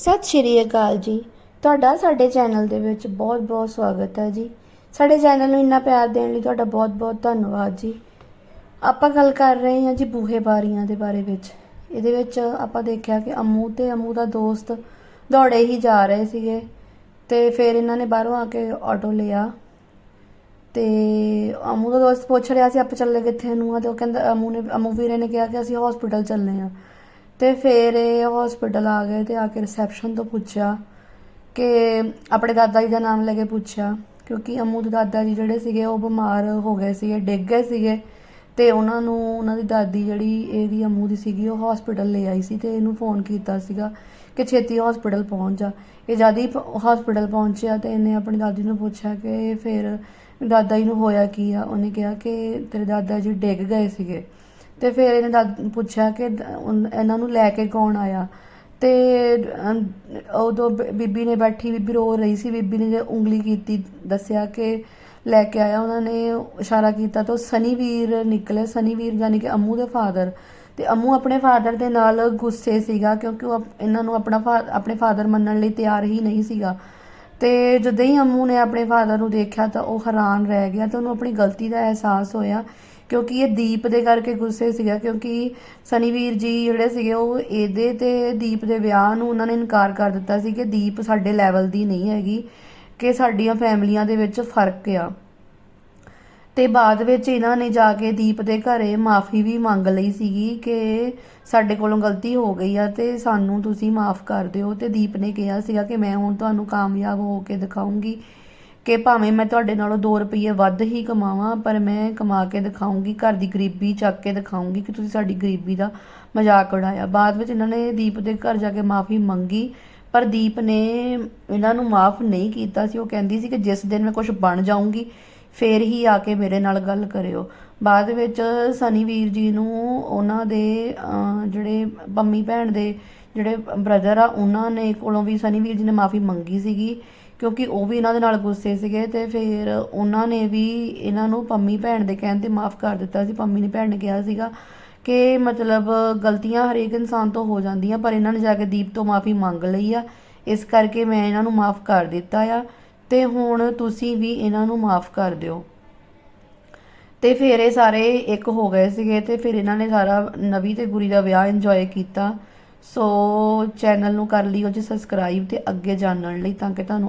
ਸਤਿ ਸ਼੍ਰੀ ਅਕਾਲ ਜੀ। ਤੁਹਾਡਾ ਸਾਡੇ ਚੈਨਲ ਦੇ ਵਿੱਚ ਬਹੁਤ-ਬਹੁਤ ਸਵਾਗਤ ਹੈ ਜੀ। ਸਾਡੇ ਚੈਨਲ ਨੂੰ ਇੰਨਾ ਪਿਆਰ ਦੇਣ ਲਈ ਤੁਹਾਡਾ ਬਹੁਤ-ਬਹੁਤ ਧੰਨਵਾਦ ਜੀ। ਆਪਾਂ ਗੱਲ ਕਰ ਰਹੇ ਹਾਂ ਜੀ ਬੂਹੇ ਬਾਰੀਆਂ ਦੇ ਬਾਰੇ ਵਿੱਚ। ਇਹਦੇ ਵਿੱਚ ਆਪਾਂ ਦੇਖਿਆ ਕਿ ਅਮੂ ਤੇ ਅਮੂ ਦਾ ਦੋਸਤ ਦੌੜੇ ਹੀ ਜਾ ਰਹੇ ਸੀਗੇ ਤੇ ਫਿਰ ਇਹਨਾਂ ਨੇ ਬਾਹਰੋਂ ਆ ਕੇ ਆਟੋ ਲਿਆ। ਤੇ ਅਮੂ ਦਾ ਦੋਸਤ ਪੁੱਛ ਰਿਹਾ ਸੀ, ਆਪਾਂ ਚੱਲੇ ਕਿੱਥੇ? ਨੂੰ ਆ ਤੇ ਉਹ ਕਹਿੰਦਾ, ਅਮੂ ਨੇ, ਅਮੂ ਵੀਰੇ ਨੇ ਕਿਹਾ ਕਿ ਅਸੀਂ ਹਸਪੀਟਲ ਚੱਲੇ ਆ ਤੇ ਫਿਰ ਇਹ ਹਸਪੀਟਲ ਆ ਗਏ ਤੇ ਆ ਕੇ ਰਿਸੈਪਸ਼ਨ ਤੋਂ ਪੁੱਛਿਆ ਕਿ ਆਪਣੇ ਦਾਦਾ ਜੀ ਦਾ ਨਾਮ ਲੈ ਕੇ ਪੁੱਛਿਆ, ਕਿਉਂਕਿ ਅਮੂ ਦੇ ਦਾਦਾ ਜੀ ਜਿਹੜੇ ਸੀਗੇ ਉਹ ਬਿਮਾਰ ਹੋ ਗਏ ਸੀਗੇ, ਡਿੱਗ ਗਏ ਸੀਗੇ ਤੇ ਉਹਨਾਂ ਨੂੰ, ਉਹਨਾਂ ਦੀ ਦਾਦੀ ਜਿਹੜੀ ਇਹਦੀ ਅਮੂ ਦੀ ਸੀਗੀ ਉਹ ਹਸਪੀਟਲ ਲੈ ਆਈ ਸੀ ਤੇ ਇਹਨੂੰ ਫੋਨ ਕੀਤਾ ਸੀਗਾ ਕਿ ਛੇਤੀ ਹਸਪੀਟਲ ਪਹੁੰਚ ਜਾ। ਇਹ ਜਦ ਹੀ ਹਸਪੀਟਲ ਪਹੁੰਚਿਆ ਤੇ ਇਹਨੇ ਆਪਣੀ ਦਾਦੀ ਨੂੰ ਪੁੱਛਿਆ ਕਿ ਫਿਰ ਦਾਦਾ ਜੀ ਨੂੰ ਹੋਇਆ ਕੀ ਆ? ਉਹਨੇ ਕਿਹਾ ਕਿ ਤੇਰੇ ਦਾਦਾ ਜੀ ਡਿੱਗ ਗਏ ਸੀਗੇ। ਤੇ ਫਿਰ ਇਹਨੇ ਦਾ ਪੁੱਛਿਆ ਕਿ ਇਹਨਾਂ ਨੂੰ ਲੈ ਕੇ ਕੌਣ ਆਇਆ? ਤੇ ਉਦੋਂ ਬ- ਬੀਬੀ ਨੇ ਬੈਠੀ, ਬੀਬੀ ਰੋ ਰਹੀ ਸੀ, ਬੀਬੀ ਨੇ ਜੇ ਉਂਗਲੀ ਕੀਤੀ, ਦੱਸਿਆ ਕਿ ਲੈ ਕੇ ਆਇਆ। ਉਹਨਾਂ ਨੇ ਇਸ਼ਾਰਾ ਕੀਤਾ ਤਾਂ ਉਹ ਸਨੀ ਵੀਰ ਨਿਕਲੇ। ਸਨੀ ਵੀਰ ਯਾਨੀ ਕਿ ਅਮੂ ਦੇ ਫਾਦਰ। ਤੇ ਅਮੂ ਆਪਣੇ ਫਾਦਰ ਦੇ ਨਾਲ ਗੁੱਸੇ ਸੀਗਾ ਕਿਉਂਕਿ ਉਹ ਇਹਨਾਂ ਨੂੰ ਆਪਣਾ ਫਾ- ਆਪਣੇ ਫਾਦਰ ਮੰਨਣ ਲਈ ਤਿਆਰ ਹੀ ਨਹੀਂ ਸੀਗਾ। ਤੇ ਜਦੋਂ ਹੀ ਅੰਮੂ ਨੇ ਆਪਣੇ ਫਾਦਰ ਨੂੰ ਦੇਖਿਆ ਤਾਂ ਉਹ ਹੈਰਾਨ ਰਹਿ ਗਿਆ ਤੇ ਉਹਨੂੰ ਆਪਣੀ ਗਲਤੀ ਦਾ ਅਹਿਸਾਸ ਹੋਇਆ ਕਿਉਂਕਿ ਇਹ ਦੀਪ ਦੇ ਕਰਕੇ ਗੁੱਸੇ ਸੀਗਾ, ਕਿਉਂਕਿ ਸਨੀ ਵੀਰ ਜੀ ਜਿਹੜੇ ਸੀਗੇ ਉਹ ਇਹਦੇ ਤੇ ਦੀਪ ਦੇ ਵਿਆਹ ਨੂੰ ਉਹਨਾਂ ਨੇ ਇਨਕਾਰ ਕਰ ਦਿੱਤਾ ਸੀ ਕਿ ਦੀਪ ਸਾਡੇ ਲੈਵਲ ਦੀ ਨਹੀਂ ਹੈਗੀ, ਕਿ ਸਾਡੀਆਂ ਫੈਮਲੀਆਂ ਦੇ ਵਿੱਚ ਫ਼ਰਕ ਆ। ਤੇ ਬਾਅਦ ਵਿੱਚ ਇਹਨਾਂ ਨੇ ਜਾ ਕੇ ਦੀਪ ਦੇ ਘਰੇ ਮਾਫੀ ਵੀ ਮੰਗ ਲਈ ਸੀਗੀ ਕਿ ਸਾਡੇ ਕੋਲੋਂ ਗਲਤੀ ਹੋ ਗਈ ਆ ਤੇ ਸਾਨੂੰ ਤੁਸੀਂ ਮਾਫ ਕਰ ਦਿਓ। ਤੇ ਦੀਪ ਨੇ ਕਿਹਾ ਸੀਗਾ ਕਿ ਮੈਂ ਹੁਣ ਤੁਹਾਨੂੰ ਕਾਮਯਾਬ ਹੋ ਕੇ ਦਿਖਾਉਂਗੀ। ਕਿ ਭਾਵੇਂ ਮੈਂ ਤੁਹਾਡੇ ਨਾਲੋਂ 2 ਰੁਪਏ ਵੱਧ ਹੀ ਕਮਾਵਾਂ, ਪਰ ਮੈਂ ਕਮਾ ਕੇ ਦਿਖਾਉਂਗੀ, ਘਰ ਦੀ ਗਰੀਬੀ ਚੱਕ ਕੇ ਦਿਖਾਉਂਗੀ ਕਿ ਤੁਸੀਂ ਸਾਡੀ ਗਰੀਬੀ ਦਾ ਮਜ਼ਾਕ ਉਡਾਇਆ। ਬਾਅਦ ਵਿੱਚ ਇਹਨਾਂ ਨੇ ਦੀਪ ਦੇ ਘਰ ਜਾ ਕੇ ਮਾਫੀ ਮੰਗੀ, ਪਰ ਦੀਪ ਨੇ ਇਹਨਾਂ ਨੂੰ ਮਾਫ ਨਹੀਂ ਕੀਤਾ ਸੀ। ਉਹ ਕਹਿੰਦੀ ਸੀ ਕਿ ਜਿਸ ਦਿਨ ਮੈਂ ਕੁਝ ਬਣ ਜਾਊਂਗੀ, ਫੇਰ ਹੀ ਆ ਕੇ ਮੇਰੇ ਨਾਲ ਗੱਲ ਕਰਿਓ। ਬਾਅਦ ਵਿੱਚ ਸਨੀ ਵੀਰ ਜੀ ਨੂੰ ਉਹਨਾਂ ਦੇ ਜਿਹੜੇ ਪੰਮੀ ਭੈਣ ਦੇ ਜਿਹੜੇ ਬ੍ਰਦਰ ਆ, ਉਹਨਾਂ ਨੇ ਕੋਲੋਂ ਵੀ ਸਨੀ ਵੀਰ ਜੀ ਨੇ ਮਾਫੀ ਮੰਗੀ ਸੀਗੀ ਕਿਉਂਕਿ ਉਹ ਵੀ ਇਹਨਾਂ ਦੇ ਨਾਲ ਗੁੱਸੇ ਸੀਗੇ ਤੇ ਫਿਰ ਉਹਨਾਂ ਨੇ ਵੀ ਇਹਨਾਂ ਨੂੰ ਪੰਮੀ ਭੈਣ ਦੇ ਕਹਿਣ ਤੇ ਮਾਫ ਕਰ ਦਿੱਤਾ ਸੀ। ਪੰਮੀ ਨੇ ਭੈਣ ਨੇ ਕਿਹਾ ਸੀਗਾ ਕਿ ਮਤਲਬ ਗਲਤੀਆਂ ਹਰੇਕ ਇਨਸਾਨ ਤੋਂ ਹੋ ਜਾਂਦੀਆਂ, ਪਰ ਇਹਨਾਂ ਨੇ ਜਾ ਕੇ ਦੀਪ ਤੋਂ ਮਾਫੀ ਮੰਗ ਲਈ ਆ। ਇਸ ਕਰਕੇ ਮੈਂ ਇਹਨਾਂ ਨੂੰ ਮਾਫ ਕਰ ਦਿੱਤਾ ਆ ਤੇ ਹੁਣ ਤੁਸੀਂ ਵੀ ਇਹਨਾਂ ਨੂੰ ਮਾਫ ਕਰ ਦਿਓ। ਤੇ ਫਿਰ ਇਹ ਸਾਰੇ ਇੱਕ ਹੋ ਗਏ ਸੀਗੇ ਤੇ ਫਿਰ ਇਹਨਾਂ ਨੇ ਸਾਰਾ ਨਵੀ ਤੇ ਗੁਰੀ ਦਾ ਵਿਆਹ ਇੰਜੋਏ ਕੀਤਾ। ਸੋ ਚੈਨਲ ਨੂੰ ਕਰ ਲਿਓ ਜੀ ਸਬਸਕ੍ਰਾਈਬ ਤੇ ਅੱਗੇ ਜਾਣਨ ਲਈ ਤਾਂ ਕਿ ਤੁਹਾਨੂੰ